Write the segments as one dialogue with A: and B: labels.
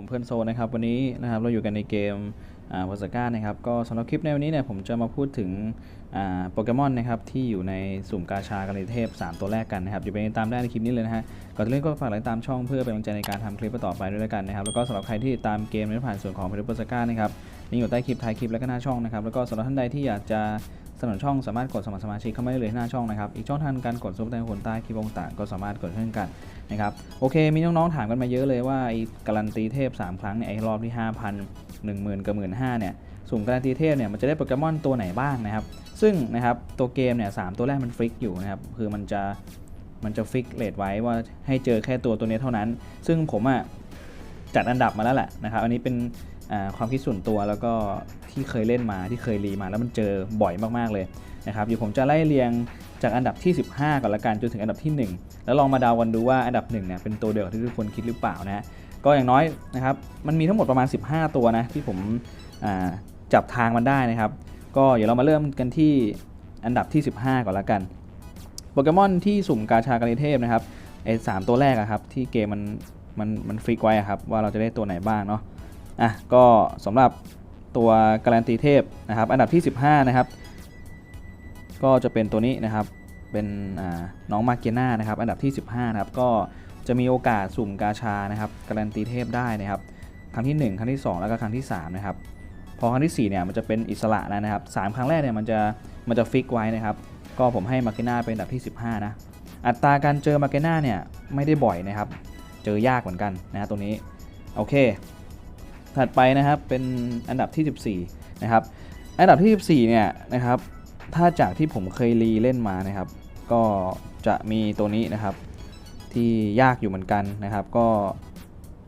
A: ผมเพื่อนโซนะครับวันนี้นะครับเราอยู่กันในเกมวอสก้านะครับก็สำหรับคลิปในวันนี้เนี่ยผมจะมาพูดถึงโปเกมอนนะครับที่อยู่ในสุ่มกาชากันเทพ 3 ตัวแรกกันนะครับอยู่ไปตามได้ในคลิปนี้เลยนะฮะก่อนจะเล่นก็ฝากติดตามช่องเพื่อเป็นกำลังใจในการทำคลิปต่อไปด้วยแล้วกันนะครับแล้วก็สำหรับใครที่ตามเกมในผ่านส่วนของเพจวอสก้านะครับลิงก์อยู่ใต้คลิปท้ายคลิปและก็หน้าช่องนะครับแล้วก็สำหรับท่านใดที่อยากจะ สนับช่องสามารถกดสมัครสมาชิกเข้ามาได้เลยที่หน้าช่องนะครับ อีกช่องทางการกดซุปเปอร์แตงคนใต้คลิปต่างก็สามารถกดเช่นกันนะครับโอเค มีน้องๆถามกันมาเยอะเลยว่าไอ้การันตีเทพ 3 ครั้งเนี่ยไอ้รอบที่ 5,000 10,000กับ15,000เนี่ยสุ่มการันตีเทพเนี่ยมันจะได้โปเกมอนตัวไหนบ้างนะครับ ซึ่งนะครับตัวเกมเนี่ยสตัวแรกมันฟิกอยู่นะครับคือมันจะมันจะฟิกเลทไว้ว่าให้เจอแค่ตัวตัวนี้เท่านั้น ซึ่งผมอะจัดอันดับมาแล้วแหละนะครับ อันนี้เป็น ความคิดส่วนตัวแล้วก็ที่เคยเล่นมาที่เคยรีมาแล้วมันเจอบ่อยมากๆเลยนะครับเดี๋ยวผมจะไล่เรียงจากอันดับที่ 15 ก่อนละกันจนถึงอันดับที่ 1 แล้วลองมาดากันดูว่าอันดับ1เนี่ยเป็นตัวเดียวกับที่ทุกคนคิดหรือเปล่านะก็อย่างน้อยนะครับมันมีทั้งหมดประมาณ 15 ตัวนะที่ผมจับทางมันได้นะครับ ก็เดี๋ยวเรามาเริ่มกันที่อันดับที่ 15 ก่อนละกันโปเกมอนที่สุ่มกาชาการิเทพนะครับไอ้สามตัวแรกอะครับที่เกมมันมันมันฟิกไว้อะครับว่าเราจะได้ตัวไหนบ้างเนาะ อะก็สำหรับตัวการันตีเทพนะครับ อันดับที่ 15 นะครับ ก็จะเป็นตัวนี้นะครับเป็นน้องมาเกน่านะครับ อันดับที่ 15 นะครับ ก็จะมีโอกาสสุ่มกาชานะครับการันตีเทพได้นะครับ ครั้งที่ 1 ครั้งที่ 2 แล้วก็ครั้งที่ 3 นะครับ พอครั้งที่ 4 เนี่ยมันจะเป็นอิสระแล้วนะครับ 3 ครั้งแรกเนี่ยมันจะมันจะฟิกไว้นะครับ ก็ผมให้มาเกน่าเป็นอันดับที่ 15 นะ อัตราการเจอมาเกน่าเนี่ยไม่ได้บ่อยนะครับ เจอยากเหมือนกันนะตรงนี้ โอเค ถัดไปนะครับเป็นอันดับที่ 14 นะครับ อันดับที่ 14 เนี่ยนะครับ ถ้าจากที่ผมเคยรีเล่นมานะครับ ก็จะมีตัวนี้นะครับ ที่ยากอยู่เหมือนกันนะครับ ก็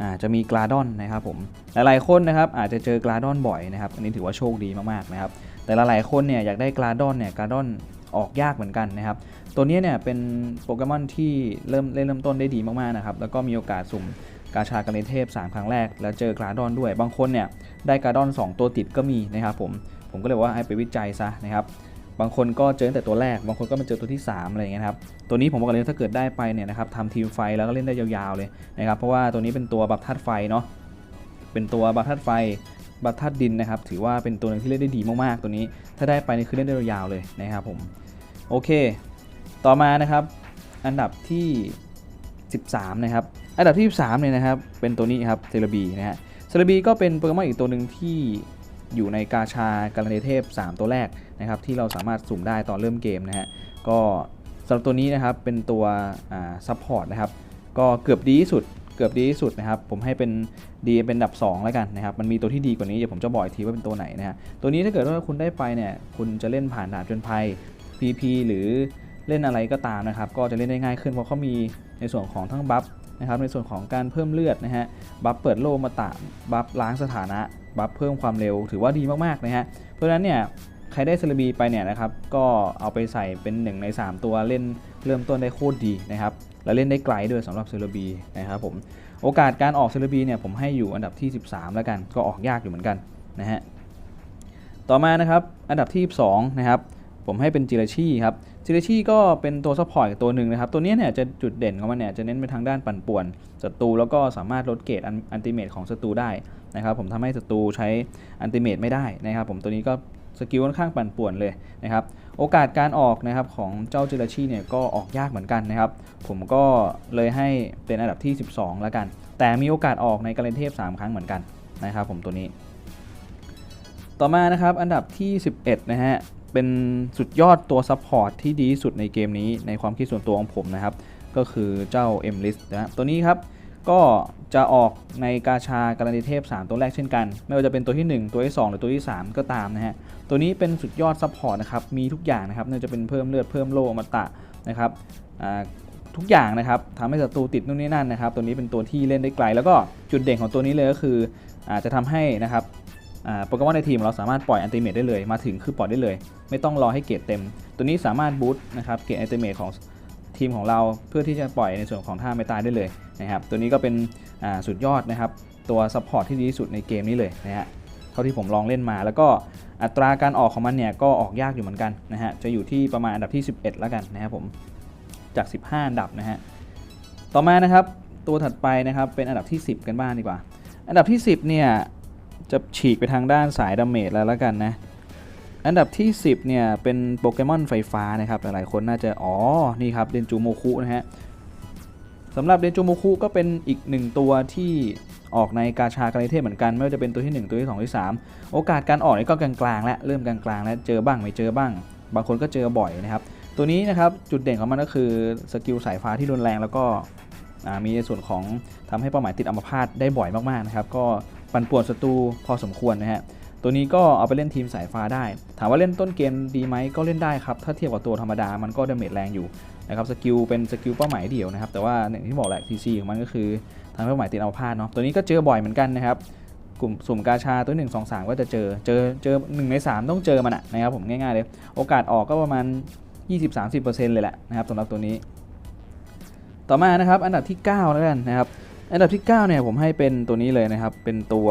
A: อาจะมีกลาดอนนะครับผมหลายๆคนนะครับอาจจะเจอกลาดอนบ่อยนะครับ อันนี้ถือว่าโชคดีมากๆนะครับ แต่หลายๆคนเนี่ยอยากได้กลาดอนเนี่ยกลาดอนออกยากเหมือนกันนะครับ ตัวนี้เนี่ยเป็นโปเกมอนที่เริ่มเล่นเริ่มต้นได้ดีมากๆนะครับ แล้วก็มีโอกาสสุ่ม กาชากันเทพ 3 ครั้งแรก แล้วเจอกราดอนด้วย บางคนเนี่ยได้กราดอน 2 ตัวติดก็มีนะครับผม ผมก็เลยว่าให้ไปวิจัยซะนะครับ บางคนก็เจอตั้งแต่ตัวแรก บางคนก็มาเจอตัวที่ 3 อะไรอย่างเงี้ยครับ ตัวนี้ผมบอกเลยถ้าเกิดได้ไปเนี่ยนะครับทำทีมไฟแล้วก็เล่นได้ยาวๆเลยนะครับ เพราะว่าตัวนี้เป็นตัวบัฟทัดไฟเนาะ เป็นตัวบัฟทัดไฟบัฟทัดดินนะครับ ถือว่าเป็นตัวหนึงที่เล่นได้ดีมากๆ ตัวนี้ ถ้าได้ไปนี่คือเล่นได้ยาวๆเลยนะครับผม โอเค ต่อมานะครับ อันดับที่ 13 นะครับ อันดับที่ 13เนี่ยนะครับเป็นตัวนี้ครับเซเลบีนะฮะเซเลบีก็เป็นโปเกมอนอีกตัวหนึ่งที่อยู่ในกาชาการันเทพ 3 ตัวแรกนะครับที่เราสามารถสุ่มได้ตอนเริ่มเกมนะฮะก็สำหรับตัวนี้นะครับเป็นตัวซัพพอร์ตนะครับก็เกือบดีที่สุดเกือบดีที่สุดนะครับผมให้เป็นดีเป็นอันดับ 2 แล้วกันนะครับมันมีตัวที่ดีกว่านี้เดี๋ยวผมจะบอกอีกทีว่าเป็นตัวไหนนะฮะตัวนี้ถ้าเกิดว่าคุณได้ไปเนี่ยคุณจะเล่นผ่านดานจนภัย PP หรือเล่นอะไรก็ตามนะครับก็จะเล่นได้ง่ายขึ้นเพราะเขามีในส่วนของทั้งบัฟ นะครับในส่วนของการเพิ่มเลือดนะฮะบัฟเปิดโลมาตะบัฟล้างสถานะบัฟเพิ่มความเร็วถือว่าดีมากๆนะฮะเพราะฉะนั้นเนี่ยใครได้เซเลบีไปเนี่ยนะครับก็เอาไปใส่เป็น 1 ใน 3 ตัวเล่นเริ่มต้นได้โคตรดีนะครับและเล่นได้ไกลด้วยสำหรับเซเลบีนะครับผมโอกาสการออกเซเลบีเนี่ยผมให้อยู่อันดับที่ 13 แล้วกันก็ออกยากอยู่เหมือนกันนะฮะต่อมานะครับอันดับที่2นะครับ ผมให้เป็นจิราชีครับจิราชีก็เป็นตัวซัพพอร์ตตัวหนึ่งนะครับ ตัวนี้เนี่ยจะจุดเด่นของมันเนี่ยจะเน้นไปทางด้านปั่นป่วนศัตรูแล้วก็สามารถลดเกรดอันติเมตของศัตรูได้นะครับ ผมทำให้ศัตรูใช้อันติเมตไม่ได้นะครับ ผมตัวนี้ก็สกิลค่อนข้างปั่นป่วนเลยนะครับ โอกาสการออกนะครับของเจ้าจิราชีเนี่ยก็ออกยากเหมือนกันนะครับ ผมก็เลยให้เป็นอันดับที่ 12 แล้วกัน แต่มีโอกาสออกในการเลนเทพ 3 ครั้งเหมือนกันนะครับ ผมตัวนี้ ต่อมานะครับอันดับที่ 11 นะฮะ เป็นสุดยอดตัวซัพพอร์ตที่ดีที่สุดในเกมนี้ในความคิดส่วนตัวของผมนะครับ ก็คือเจ้า M List นะตัวนี้ครับ ก็จะออกในกาชาการันตีเทพ 3 ตัวแรกเช่นกัน ไม่ว่าจะเป็นตัวที่ 1 ตัวที่ 2 หรือตัวที่ 3 ก็ตามนะฮะ ตัวนี้เป็นสุดยอดซัพพอร์ตนะครับ มีทุกอย่างนะครับไม่ว่าจะเป็นเพิ่มเลือดเพิ่มโลอมตะนะครับทุกอย่างนะครับทำให้ศัตรูติดนู่นนี่นั่นนะครับ ตัวนี้เป็นตัวที่เล่นได้ไกล แล้วก็จุดเด่นของตัวนี้เลยก็คืออาจจะทำให้นะครับ โปเกมอนในทีมเราสามารถปล่อยอันติเมตได้เลยมาถึงคือปล่อยได้เลย ไม่ต้องรอให้เกรดเต็ม ตัวนี้สามารถบูตนะครับเกรดอันติเมตของทีมของเราเพื่อที่จะปล่อยในส่วนของท่าไม่ตายได้เลยนะครับตัวนี้ก็เป็นสุดยอดนะครับตัวซัพพอร์ตที่ดีที่สุดในเกมนี้เลยนะฮะเท่าที่ผมลองเล่นมา แล้วก็อัตราการออกของมันเนี่ยก็ออกยากอยู่เหมือนกันนะฮะจะอยู่ที่ประมาณอันดับที่ 11 แล้วกันนะครับผมจาก 15 อันดับนะฮะต่อมานะครับตัวถัดไปนะครับเป็นอันดับที่ 10 กันบ้างดีกว่า อันดับที่ 10เนี่ย จะฉีกไปทางด้านสายดาเมจแล้วล้วกันนะ อันดับที่ 10 เนี่ย เป็นโปเกมอนไฟฟ้านะครับ หลายๆคนน่าจะ อ๋อ นี่ครับเดนจูโมคุนะฮะสำหรับเดนจูโมคุก็เป็นอีกหนึ่งตัวที่ออกในกาชากาเลเทพเหมือนกัน ไม่ว่าจะเป็นตัวที่ 1 ตัวที่ 2 ที่ 3 โอกาสการออกนี่ก็กลางๆแล้วเริ่มกลางๆ แล้วเจอบ้างไม่เจอบ้าง บางคนก็เจอบ่อยนะครับ ตัวนี้นะครับจุดเด่นของมันก็คือสกิลสายฟ้าที่รุนแรงแล้วก็มีในส่วนของทำให้เป้าหมายติดอัมพาตได้บ่อยมากๆนะครับ ก็ ปั่นป่วนศัตรูพอสมควรนะฮะตัวนี้ก็เอาไปเล่นทีมสายฟ้าได้ ถามว่าเล่นต้นเกมดีไหมก็เล่นได้ครับ ถ้าเทียบกับตัวธรรมดามันก็ดาเมจแรงอยู่นะครับสกิลเป็นสกิลเป้าหมายเดี่ยวนะครับ แต่ว่าอย่างที่บอกแหละทีซีของมันก็คือทำให้เป้าหมายติดอัมพาตเนาะตัวนี้ก็เจอบ่อยเหมือนกันนะครับ กลุ่มสุ่มกาชาตัว 1 2 3 ก็จะเจอเจอเจอ1ใน 3 ต้องเจอมันอะนะครับผมง่ายๆเลย โอกาสออกก็ประมาณ 20-30%เลยแหละนะครับสำหรับตัวนี้ ต่อมานะครับอันดับที่9แล้วกันนะครับ อันดับที่9เนี่ยผมให้เป็นตัวนี้เลยนะครับ เป็นตัว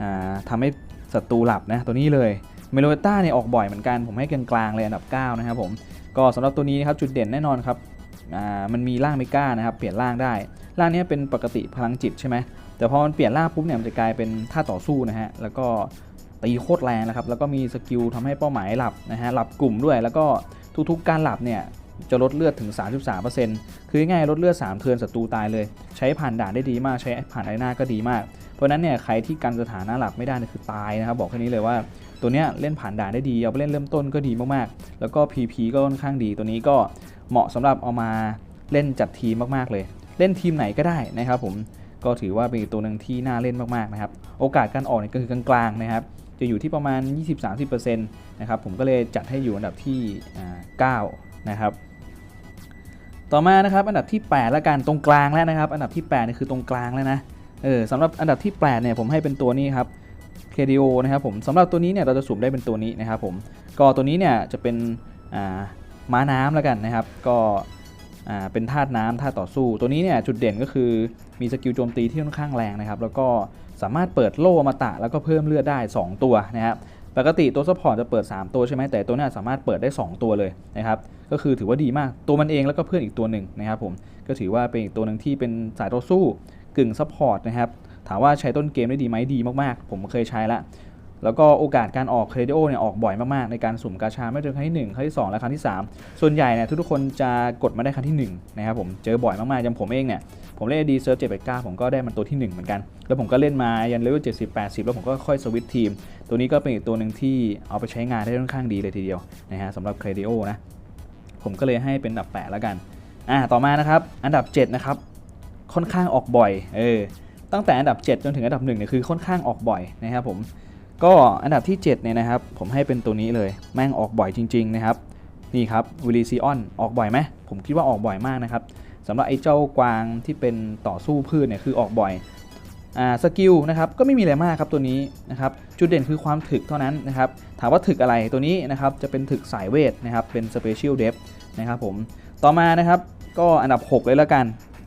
A: อ่าทำให้ศัตรูหลับนะตัวนี้เลยเมโลต้าเนี่ยออกบ่อยเหมือนกัน ผมให้กลางๆเลยอันดับ 9 นะครับผมก็สำหรับตัวนี้นะครับจุดเด่นแน่นอนครับมันมีร่างเมกานะครับเปลี่ยนร่างได้ ร่างนี้เป็นปกติพลังจิตใช่ไหมแต่พอมันเปลี่ยนร่างปุ๊บเนี่ยมันจะกลายเป็นท่าต่อสู้นะฮะแล้วก็ตีโคตรแรงนะครับแล้วก็มีสกิลทำให้เป้าหมายหลับนะฮะหลับกลุ่มด้วย แล้วก็ทุกๆการหลับเนี่ย จะลดเลือดถึง 33%คือง่ายลดเลือด 3 เทินศัตรูตายเลย ใช้ผ่านด่านได้ดีมาก ใช้ผ่านไอหน้าก็ดีมาก เพราะนั้นเนี่ยใครที่กันสถานะหลับไม่ได้เนี่ยคือตายนะครับ บอกแค่นี้เลยว่าตัวเนี้ยเล่นผ่านด่านได้ดี เอาไปเล่นเริ่มต้นก็ดีมากๆ แล้วก็ PP ก็ค่อนข้างดีตัวนี้ก็เหมาะสำหรับเอามาเล่นจัดทีมมากๆเลย เล่นทีมไหนก็ได้นะครับผมก็ถือว่าเป็นตัวหนึ่งที่น่าเล่นมากๆนะครับโอกาสการออกเนี่ยก็คือกลางๆนะครับจะอยู่ที่ประมาณ 20-30%นะครับผมก็เลยจัดให้อยู่อันดับที่อ่า9นะครับ ต่อมานะครับอันดับที่ 8 แล้วกันตรงกลางแล้วนะครับ อันดับที่8นี่คือตรงกลางแล้วนะเออสำหรับอันดับที่8เนี่ยผมให้เป็นตัวนี้ครับ KDO นะครับผมสำหรับตัวนี้เนี่ยเราจะสุ่มได้เป็นตัวนี้นะครับผมก็ตัวนี้เนี่ยจะเป็นอ่าม้าน้ำแล้วกันนะครับ ก็อ่าเป็นธาตุน้ำธาตุต่อสู้ ตัวนี้เนี่ยจุดเด่นก็คือมีสกิลโจมตีที่ค่อนข้างแรงนะครับ แล้วก็สามารถเปิดโล่อมตะแล้วก็เพิ่มเลือดได้ 2 ตัวนะครับ ปกติตัวซัพพอร์ตจะเปิด 3 ตัวใช่ไหมแต่ตัวนี้สามารถเปิดได้ 2 ตัวเลยนะครับก็คือถือว่าดีมากตัวมันเองแล้วก็เพื่อนอีกตัวหนึ่งนะครับผมก็ถือว่าเป็นอีกตัวหนึ่งที่เป็นสายต่อสู้กึ่งซัพพอร์ตนะครับถามว่าใช้ต้นเกมได้ดีไหมดีมากๆ ผมเคยใช้ละแล้วก็โอกาสการออกเครดิโอเนี่ยออกบ่อยมากๆ ในการสุ่มกาชาไม่ว่าจะครั้งที่ 1 ครั้งที่ 2 และครั้งที่ 3 ส่วนใหญ่เนี่ยทุกๆคนจะกดมาได้ครั้งที่1นะครับผมเจอบ่อยมากๆอย่างผมเองเนี่ย ผมเล่นดีเซิร์ฟเจ็ดแปดเก้าผมก็ได้มันตัวที่ 1 เหมือนกัน แล้วผมก็เล่นมายันเลเวลเจ็ดสิบแปดสิบแล้วผมก็ค่อยสวิตช์ทีม ตัวนี้ก็เป็นอีกตัวหนึ่งที่เอาไปใช้งานได้ค่อนข้างดีเลยทีเดียวนะฮะสำหรับเครดิโอนะผมก็เลยให้เป็นอันดับ8แล้วกันอ่าต่อมานะครับอันดับ7นะครับค่อนข้างออกบ่อยเออตั้งแต่อันดับ 7 จนถึงอันดับ1เนี่ยคือค่อนข้างออกบ่อยนะครับผมก็อันดับที่ 7 เนี่ยนะครับ ผมให้เป็นตัวนี้เลย แม่งออกบ่อยจริง ๆ นะครับ นี่ครับวิลิซิออนออกบ่อยไหมผมคิดว่าออกบ่อยมากนะครับ สำหรับไอ้เจ้ากวางที่เป็นต่อสู้พืชเนี่ยคือออกบ่อยอ่าสกิลนะครับก็ไม่มีอะไรมากครับตัวนี้นะครับจุดเด่นคือความถึกเท่านั้นนะครับถามว่าถึกอะไรตัวนี้นะครับจะเป็นถึกสายเวทนะครับเป็นสเปเชียลเดฟนะครับผมต่อมานะครับก็อันดับ 6 เลยแล้วกัน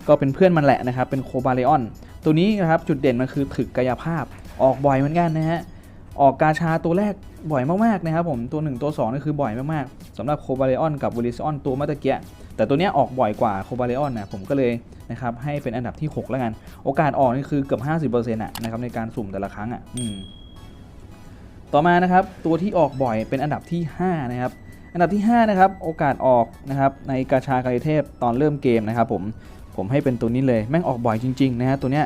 A: ก็เป็นเพื่อนมันแหละนะครับเป็นโคบาเลออนตัวนี้นะครับจุดเด่นมันคือถึกกายภาพออกบ่อยเหมือนกันนะฮะออกกาชาตัวแรกบ่อยมากๆนะครับผมตัว 1 ตัว2นี่คือบ่อยมากๆสำหรับโคบาเลออนกับวิลิซออนตัวเมื่อตะเกีย แต่ตัวเนี้ยออกบ่อยกว่าโคบาเลออนนะผมก็เลยนะครับให้เป็นอันดับที่ 6 แล้วกัน โอกาสออกนี่คือเกือบ 50%อะนะครับในการสุ่มแต่ละครั้งอะอต่อมานะครับตัวที่ออกบ่อยเป็นอันดับที่5นะครับอันดับที่ 5 นะครับ โอกาสออกนะครับในกาชากาลิเทพตอนเริ่มเกมนะครับผมผมให้เป็นตัวนี้เลยแม่งออกบ่อยจริงๆนะฮะตัวเนี้ย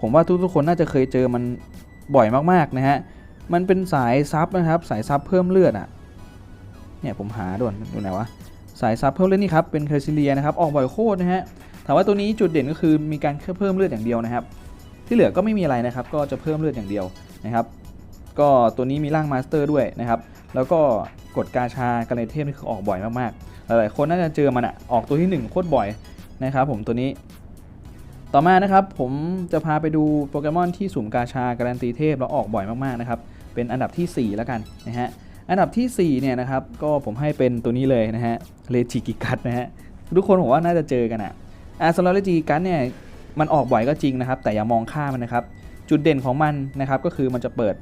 A: ผมว่าทุกๆคนน่าจะเคยเจอมันบ่อยมากๆนะฮะมันเป็นสายซับนะครับสายซับเพิ่มเลือดอะเนี่ยผมหาด่วนดูไหนวะ สายซับเพิ่มเลือดนี่ครับเป็นเคอร์ซิเลียนะครับออกบ่อยโคตรนะฮะถามว่าตัวนี้จุดเด่นก็คือมีการเพิ่มเลือดอย่างเดียวนะครับ ที่เหลือก็ไม่มีอะไรนะครับ ก็จะเพิ่มเลือดอย่างเดียวนะครับ ก็ตัวนี้มีร่างมาสเตอร์ด้วยนะครับ แล้วก็กดกาชากาเลเทพนี่คือออกบ่อยมากๆ หลายๆคนน่าจะเจอมันอะออกตัวที่ 1 โคตรบ่อยนะครับ ผมตัวนี้ต่อมานะครับผมจะพาไปดูโปเกมอนที่สุ่มกาชาการันตีเทพแล้วออกบ่อยมากๆนะครับเป็นอันดับทีสี่4 แล้วกันนะฮะ อันดับทีสี่4เนี่ยนะครับก็ผมให้เป็นตัวนี้เลยนะฮะเลจิกิกัสนะฮะทุกคนผมว่าน่าจะเจอกันอะอะสำหรับเลจิกิกัสเนี่ยมันออกบ่อยก็จริงนะครับ แต่อย่ามองข้ามมันนะครับ จุดเด่นของมันนะครับก็คือมันจะเปิด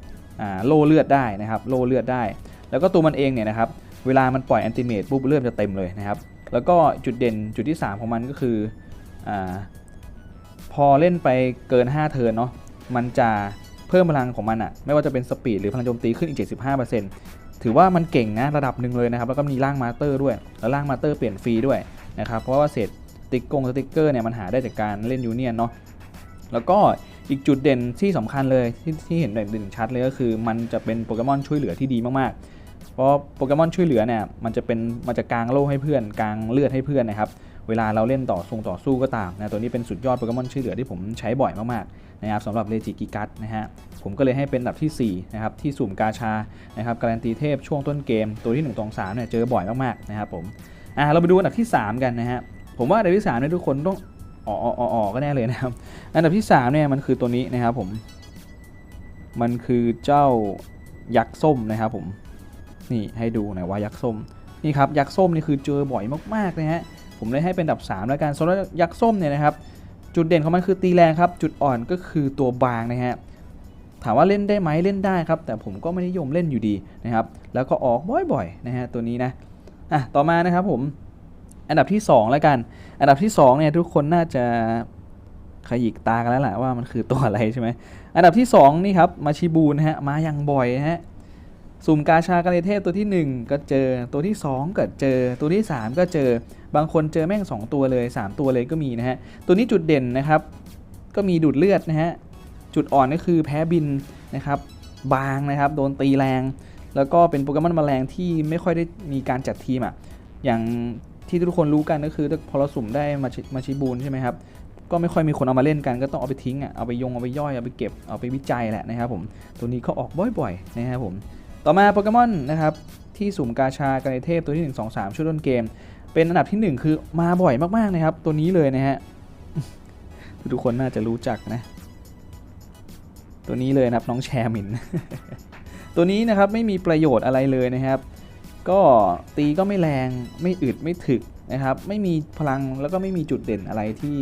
A: โล่เลือดได้นะครับโล่เลือดได้ แล้วก็ตัวมันเองเนี่ยนะครับเวลามันปล่อยแอนติเมตปุ๊บเลือดจะเต็มเลยนะครับแล้วก็จุดเด่นจุดที่ 3 ของมันก็คืออ่าพอเล่นไปเกิน 5 เทิร์นเนาะมันจะเพิ่มพลังของมันอะไม่ว่าจะเป็นสปีดหรือพลังโจมตีขึ้นอีก 75% ถือว่ามันเก่งนะระดับหนึ่งเลยนะครับ แล้วก็มีร่างมาสเตอร์ด้วย แล้วร่างมาสเตอร์เปลี่ยนฟรีด้วยนะครับเพราะว่าเศษติ๊กกงสติ๊กเกอร์เนี่ยมันหาได้จากการเล่นยูเนียนเนาะแล้วก็อีกจุดเด่นที่สำคัญเลยที่ที่เห็นเด่นชัดเลยก็คือ มันจะเป็นโปเกมอนช่วยเหลือที่ดีมากๆ เพราะโปเกมอนช่วยเหลือเนี่ยมันจะเป็นมันจะกางโล่ให้เพื่อนกางเลือดให้เพื่อนนะครับ เวลาเราเล่นต่อทรงต่อสู้ก็ตามนะตัวนี้เป็นสุดยอดโปเกมอนช่วยเหลือที่ผมใช้บ่อยมากๆนะครับสำหรับเลจิกิกัสนะฮะผมก็เลยให้เป็นอันดับที่4นะครับที่สุ่มกาชานะครับการันตีเทพช่วงต้นเกมตัวที่1ตรง3เนี่ยเจอบ่อยมากๆนะครับผมอะเราไปดูอันดับที่ 3 กันนะฮะผมว่าอันดับที่3เนี่ยทุกคนต้องอ๋ออ๋ออ๋ออ๋อก็แน่เลยนะครับอันดับที่3เนี่ยมันคือตัวนี้นะครับผมมันคือเจ้ายักษ์ส้มนะครับผมนี่ให้ดูหน่อยว่ายักษ์ส้มนี่ครับยักษ์ส้มนี่คือเจอบ่อยมากๆนะฮะ ผมเลยให้เป็นอันดับ 3 แล้วกันสำหรับยักษ์ส้มเนี่ยนะครับ จุดเด่นของมันคือตีแรงครับ จุดอ่อนก็คือตัวบางนะฮะถามว่าเล่นได้ไหมเล่นได้ครับ แต่ผมก็ไม่นิยมเล่นอยู่ดีนะครับ แล้วก็ออกบ่อยๆนะฮะตัวนี้นะอะต่อมานะครับผมอันดับที่ 2 แล้วกัน อันดับที่2เนี่ยทุกคนน่าจะขยิกตากันแล้วแหละว่ามันคือตัวอะไรใช่ไหมอันดับที่ 2 นี่ครับมาชิบูนะฮะมาอย่างบ่อยนะฮะ สุ่มกาชากาเลเทพตัวที่ 1 ก็เจอตัวที่ 2 ก็เจอตัวที่ 3 ก็เจอบางคนเจอแม่ง 2 ตัวเลย 3 ตัวเลยก็มีนะฮะ ตัวนี้จุดเด่นนะครับ ก็มีดูดเลือดนะฮะ จุดอ่อนก็คือแพ้บินนะครับ บางนะครับ โดนตีแรง แล้วก็เป็นโปเกมอนแมลงที่ไม่ค่อยได้มีการจัดทีมอะอย่างที่ทุกคนรู้กันก็คือพอเราสุ่มได้มาชิมาชิบูนใช่ไหมครับก็ไม่ค่อยมีคนเอามาเล่นกันก็ต้องเอาไปทิ้งอะเอาไปยงเอาไปย่อยเอาไปเก็บเอาไปวิจัยแหละนะครับผมตัวนี้ก็ออกบ่อยๆนะครับผม ต่อมาโปเกมอนนะครับที่สุ่มกาชากาเนเทพตัวที่ 1 2 3 ช่วงต้นเกม เป็นอันดับที่ 1 คือมาบ่อยมากๆนะครับ ตัวนี้เลยนะฮะทุกคนน่าจะรู้จักนะ ตัวนี้เลยนะครับน้องแชร์มิน ตัวนี้นะครับไม่มีประโยชน์อะไรเลยนะครับ ก็ตีก็ไม่แรงไม่อึดไม่ถึกนะครับ ไม่มีพลังแล้วก็ไม่มีจุดเด่นอะไรที่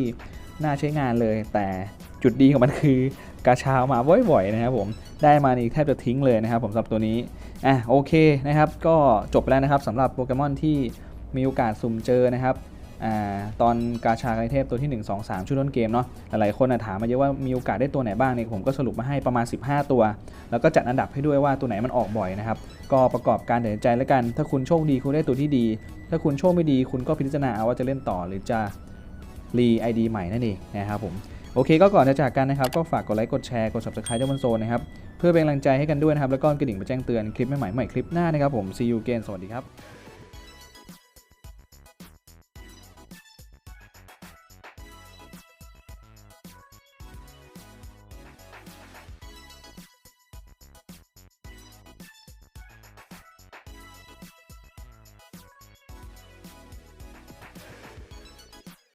A: น่าใช้งานเลย แต่จุดดีของมันคือกาชามาบ่อยๆนะครับผม ได้มานี่แทบจะทิ้งเลยนะครับผมสำหรับตัวนี้อะโอเคนะครับ ก็จบไปแล้วนะครับสำหรับโปเกมอนที่มีโอกาสสุ่มเจอนะครับอ่าตอนกาชาไอเทพตัวที่ 1 2 3 ชุดต้นเกมเนาะหลายๆคนนะถามมาเยอะว่ามีโอกาสได้ตัวไหนบ้างเนี่ยผมก็สรุปมาให้ประมาณ 15 ตัว แล้วก็จัดอันดับให้ด้วยว่าตัวไหนมันออกบ่อยนะครับ ก็ประกอบการตัดสินใจแล้วกัน ถ้าคุณโชคดีคุณได้ตัวที่ดี ถ้าคุณโชคไม่ดีคุณก็พิจารณาเอาว่าจะเล่นต่อหรือจะรีไอดีใหม่นั่นเองนะครับผม โอเคก็ก่อนจะจากกันนะครับ ก็ฝากกดไลค์กดแชร์กด subscribe ด้วยบนโซนนะครับ เพื่อเป็นกำลังใจให้กันด้วยนะครับ แล้วก็กระดิ่งมาแจ้งเตือนคลิปใหม่ๆใหม่คลิปหน้านะครับผม see you again สวัสดีครับ